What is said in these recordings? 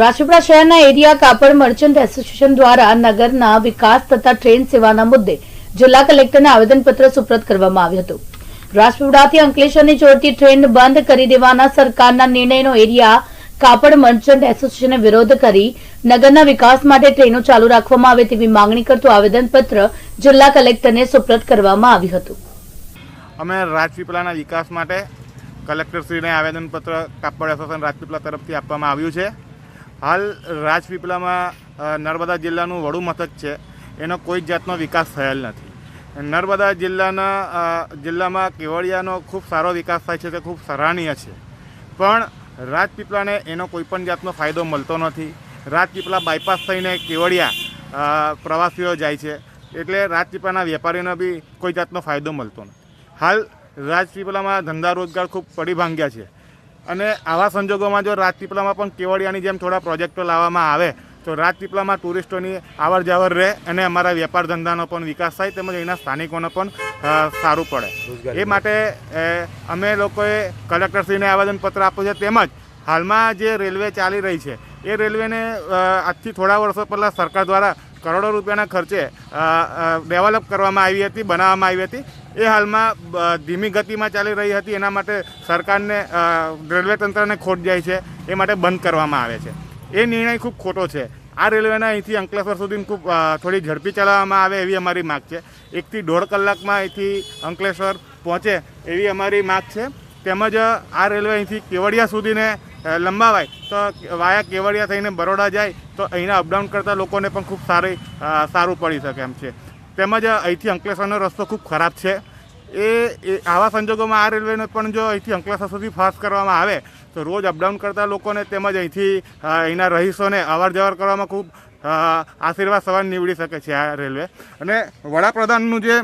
રાજપીપળા શહેરના એરિયા કાપડ merchant association દ્વારા નગરના વિકાસ તથા ટ્રેન સેવાના મુદ્દે જિલ્લા કલેક્ટરને આવેદનપત્ર સુપ્રત કરવામાં આવ્યું હતું. રાજપીપળાથી અંકલેશ્વરને જોડતી ટ્રેન બંધ કરી દેવાના સરકારના નિર્ણયનો એરિયા કાપડ મર્ચન્ટ એસોસિએશને વિરોધ કરી નગરના વિકાસ માટે ટ્રેનો ચાલુ રાખવામાં આવે તેવી માંગણી કરતું આવેદનપત્ર જિલ્લા કલેક્ટરને સુપ્રત કરવામાં આવ્યું હતું. અમે રાજપીપળાના વિકાસ માટે કલેક્ટરશ્રીને આવેદનપત્ર કાપડ એસોસિએશન રાજપીપળા તરફથી આપવામાં આવ્યું છે. હાલ રાજપીપળામાં નર્મદા જિલ્લાનું વડું મથક છે. એનો કોઈ જ જાતનો વિકાસ થયેલ નથી. નર્મદા જિલ્લાના જિલ્લામાં કેવડિયાનો ખૂબ સારો વિકાસ થાય છે તે ખૂબ સરાહનીય છે. પણ રાજપીપળાને એનો કોઈ પણ જાતનો ફાયદો મળતો નથી. રાજપીપળા બાયપાસ થઈને કેવડિયા પ્રવાસીઓ જાય છે. એટલે રાજપીપળાના વેપારીઓને બી કોઈ જાતનો ફાયદો મળતો નથી. હાલ રાજપીપળામાં ધંધા રોજગાર ખૂબ પડી ભાંગ્યા છે. અને આવા સંજોગોમાં જો રાજપીપળામાં પણ કેવડિયાની જેમ થોડા પ્રોજેક્ટો લાવવામાં આવે તો રાજપીપળામાં ટુરિસ્ટોની આવર જાવર રહે અને અમારા વેપાર ધંધાનો પણ વિકાસ થાય તેમજ એના સ્થાનિકોનો પણ સારું પડે. એ માટે અમે લોકોએ કલેક્ટરશ્રીને આવેદનપત્ર આપ્યું છે તેમજ હાલમાં જે રેલવે ચાલી રહી છે એ રેલવેને આજથી થોડા વર્ષો પહેલાં સરકાર દ્વારા કરોડો રૂપિયાના ખર્ચે ડેવલપ કરવામાં આવી હતી બનાવવામાં આવી હતી. એ હાલમાં ધીમી ગતિમાં ચાલી રહી હતી. એના માટે સરકારને રેલવે તંત્રને ખોટ જાય છે. એ માટે બંધ કરવામાં આવે છે. એ નિર્ણય ખૂબ ખોટો છે. આ રેલવેના અહીંથી અંકલેશ્વર સુધી ખૂબ થોડી ઝડપી ચલાવવામાં આવે એવી અમારી માગ છે. એકથી દોઢ કલાકમાં અહીંથી અંકલેશ્વર પહોંચે એવી અમારી માગ છે. તેમજ આ રેલવે અહીંથી કેવડિયા સુધીને લંબાવાય તો વાયા કેવડિયા થઈને બરોડા જાય તો અહીંના અપડાઉન કરતા લોકોને પણ ખૂબ સારી સારું પડી શકે એમ છે. તેમજ અહીંથી અંકલેશ્વરનો રસ્તો ખૂબ ખરાબ છે. એ આવા સંજોગોમાં આ રેલવેને પણ જો અહીંથી અંકલેશ્વર સુધી ફાસ્ટ કરવામાં આવે, તો રોજ અપડાઉન કરતા લોકોને તેમજ અહીંથી અહીંના રહીશોને અવર જવર કરવામાં ખૂબ આશીર્વાદ સવાર નીવડી શકે છે આ રેલવે. અને વડાપ્રધાનનું જે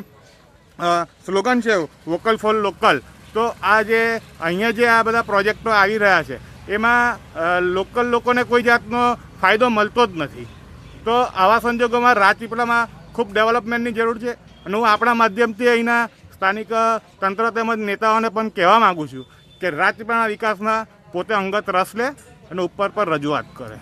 સ્લોગન છે, વોકલ ફોર લોકલ, તો આ જે, અહીંયા જે આ બધા પ્રોજેક્ટો આવી રહ્યા છે, એમાં લોકલ લોકોને કોઈ જાતનો ફાયદો મળતો જ નથી. તો આવા સંજોગોમાં રાજપીપળામાં ખૂબ ડેવલપમેન્ટની જરૂર છે અને હું આપણા માધ્યમથી અહીંના સ્થાનિક તંત્ર તેમજ નેતાઓને પણ કહેવા માગું છું કે રાજપીપળાના વિકાસમાં પોતે અંગત રસ લે અને ઉપર પર રજૂઆત કરે.